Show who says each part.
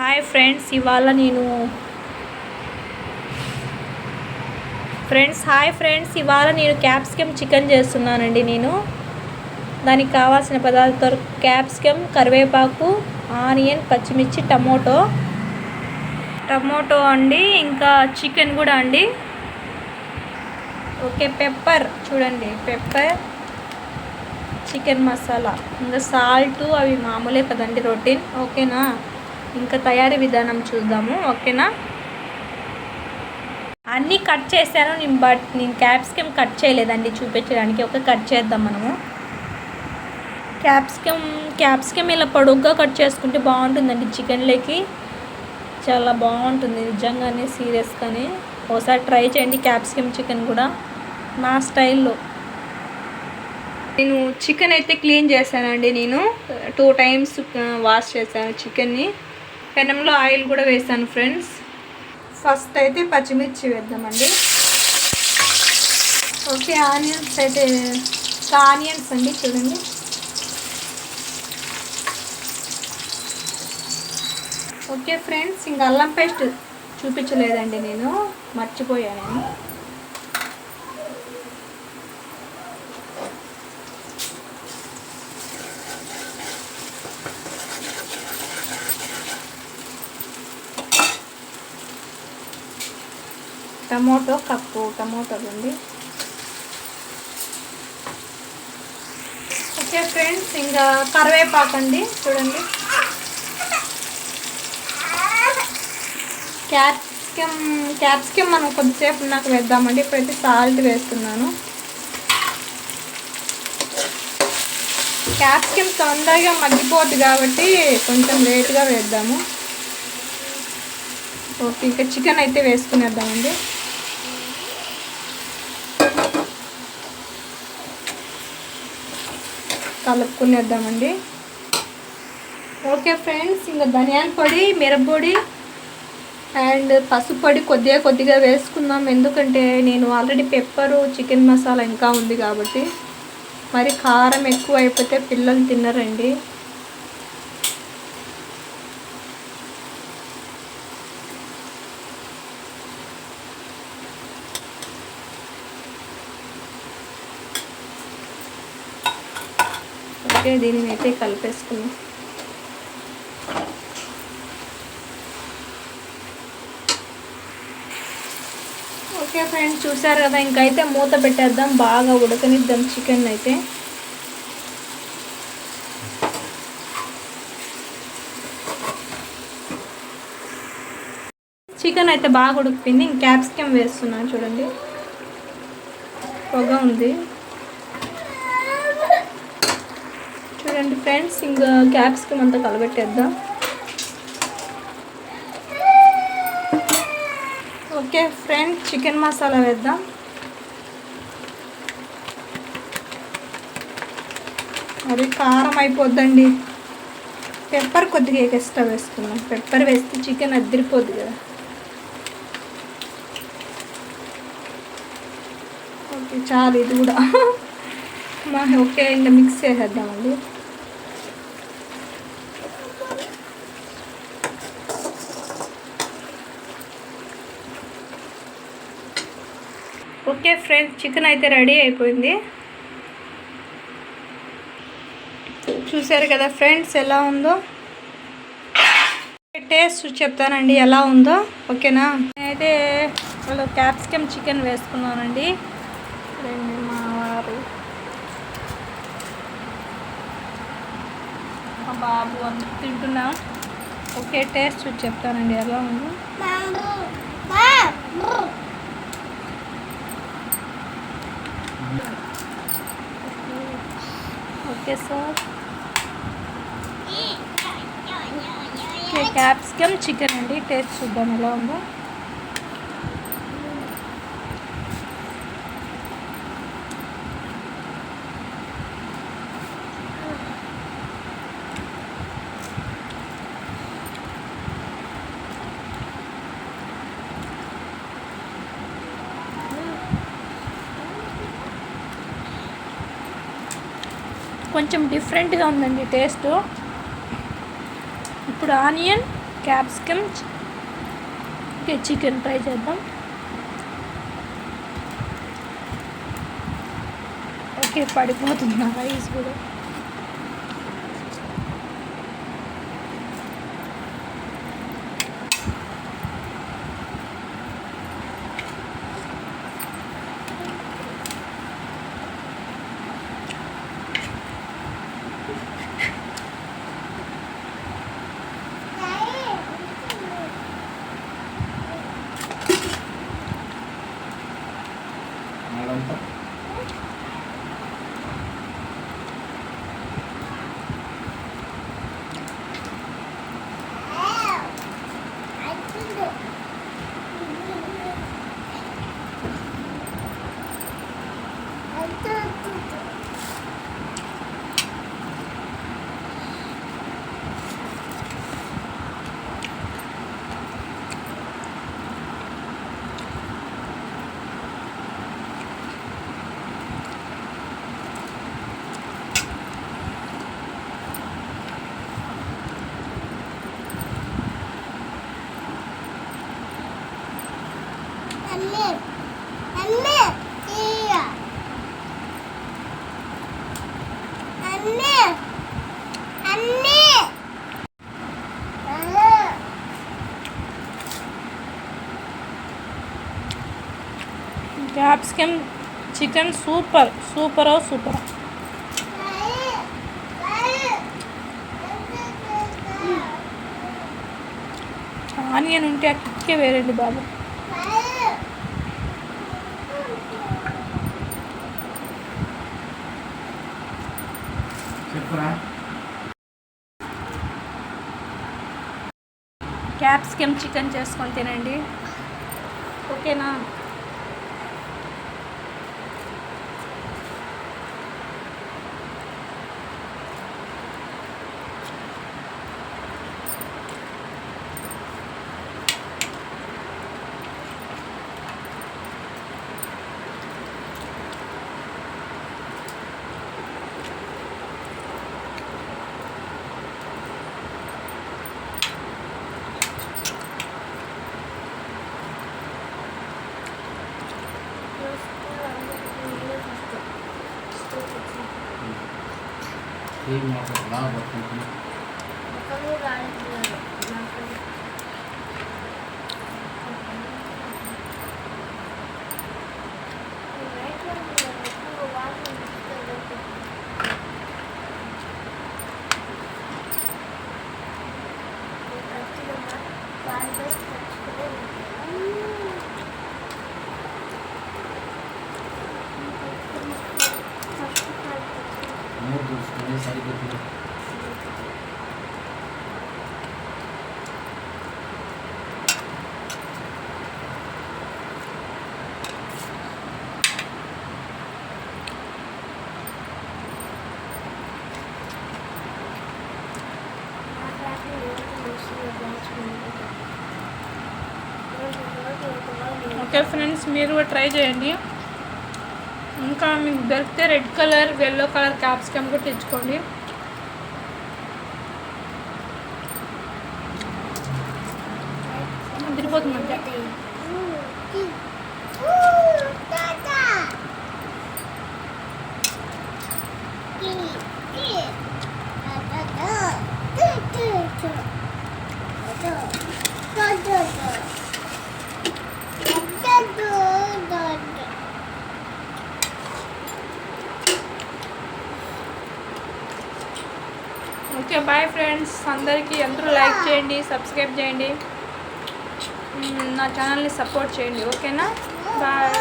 Speaker 1: Hi friends ఇవాళ నేను friends hi friends ఇవాళ నేను క్యాప్సికమ్ చికెన్ చేస్తున్నానండి నేను. దానికి కావాల్సిన పదార్థాలు క్యాప్సికమ్ కరివేపాకు ఆనియన్ పచ్చిమిర్చి టమోటో. టమోటో అండి ఇంకా చికెన్ కూడా అండి. ఓకే పెప్పర్ చూడండి పెప్పర్ చికెన్ మసాలా. ఇంకా సాల్ట్ అవి మామూలే కదండి రొటీన్. ఓకేనా? ఇంకా తయారీ విధానం చూద్దాము ఓకేనా? అన్నీ కట్ చేశాను నేను బట్ నేను క్యాప్సికమ్ కట్ చేయలేదండి చూపించడానికి ఒక కట్ చేద్దాం మనము. క్యాప్సికమ్ క్యాప్సికమ్ ఇలా పొడుగ్గా కట్ చేసుకుంటే బాగుంటుందండి చికెన్లోకి చాలా బాగుంటుంది నిజంగానే సీరియస్గానే ఒకసారి ట్రై చేయండి క్యాప్సికమ్ చికెన్ కూడా నా స్టైల్లో. నేను చికెన్ అయితే క్లీన్ చేశానండి నేను టూ టైమ్స్ వాష్ చేశాను చికెన్ని. పెనంలో ఆయిల్ కూడా వేసాను ఫ్రెండ్స్. ఫస్ట్ అయితే పచ్చిమిర్చి వేద్దామండి. ఓకే ఆనియన్స్ అయితే ఆనియన్స్ అండి చూడండి. ఓకే ఫ్రెండ్స్ ఇంకా అల్లం పేస్ట్ చూపించలేదండి నేను మర్చిపోయాను. టమోటో కప్పు టమోటోలు అండి ఓకే ఫ్రెండ్స్ ఇంకా కరివేపాకు అండి చూడండి. క్యాప్సికమ్ క్యాప్సికమ్ మనం కొద్దిసేపు నాకు వేద్దామండి ఇప్పుడైతే సాల్ట్ వేస్తున్నాను. క్యాప్సికమ్ తొందరగా మగ్గిపోద్ది కాబట్టి కొంచెం లేట్గా వేద్దాము. ఓకే ఇంకా చికెన్ అయితే వేసుకునేద్దామండి. కలుపుకునేద్దామండి. ఓకే ఫ్రెండ్స్ ఇంకా ధనియాల పొడి మిరప్పొడి అండ్ పసుపు పొడి కొద్దిగా కొద్దిగా వేసుకుందాం. ఎందుకంటే నేను ఆల్రెడీ పెప్పరు చికెన్ మసాలా ఇంకా ఉంది కాబట్టి. మరి కారం ఎక్కువ అయిపోతే పిల్లలు తిన్నరండి ఓకే దీనిని అయితే కలిపేసుకున్నాం ఓకే ఫ్రెండ్స్ చూసారు కదా ఇంకైతే మూత పెట్టేద్దాం బాగా ఉడకనిద్దాం చికెన్ అయితే. చికెన్ అయితే బాగా ఉడికిపోయింది ఇంక క్యాప్సికమ్ వేస్తున్నాను చూడండి. పొగ ఉంది. చూడండి ఫ్రెండ్స్ ఇంకా క్యాప్సికమ్ అంతా కలబెట్టేద్దాం. ఓకే ఫ్రెండ్స్ చికెన్ మసాలా వేద్దాం. అది కారం అయిపోద్దండి. పెప్పర్ కొద్దిగా ఎక్స్ట్రా వేసుకున్నాం పెప్పర్ వేస్తే చికెన్ అద్దరిపోద్ది కదా. ఓకే చాలు ఇది కూడా. మా ఓకే ఇంకా మిక్స్ చేసేద్దామండి. ఓకే ఫ్రెండ్స్ చికెన్ అయితే రెడీ అయిపోయింది. చూసారు కదా ఫ్రెండ్స్ ఎలా ఉందో? టేస్ట్ చెప్తానండి ఎలా ఉందో ఓకేనా? నేనైతే వాళ్ళు క్యాప్సికమ్ చికెన్ వేసుకున్నానండి. రండి మా వారు మా బాబు అంత తింటున్నాం. ఓకే టేస్ట్ చూసి చెప్తానండి ఎలా ఉందో. ఓకే సార్ క్యాప్సికమ్ చికెన్ అండి. టేస్ట్ చూద్దాం ఎలా ఉందో. కొంచెం డిఫరెంట్గా ఉందండి టేస్ట్. ఇప్పుడు onion capsicum okay chicken fry చేద్దాం. ఓకే పడిపోతుంది రైస్ కూడా.
Speaker 2: వాళ్ళంతా
Speaker 1: Capsicum chicken super సూపరో super onion ఉంటే ఆ కిక్కే వేరండి బాబు. క్యాప్సికమ్ చికెన్ చేసుకొని తినండి. ఓకేనా?
Speaker 2: same amount of love or something. Thank you.
Speaker 1: Okay friends మీరు కూడా ట్రై చేయండి. ఇంకా మీకు దొరికితే red colour yellow colour capsicum కూడా తెచ్చుకోండి. తిరిగిపోతుంది ఓకే బాయ్ ఫ్రెండ్స్ అందరికీ అందరూ లైక్ చేయండి సబ్స్క్రైబ్ చేయండి. నా ఛానల్ని సపోర్ట్ చేయండి ఓకేనా బాయ్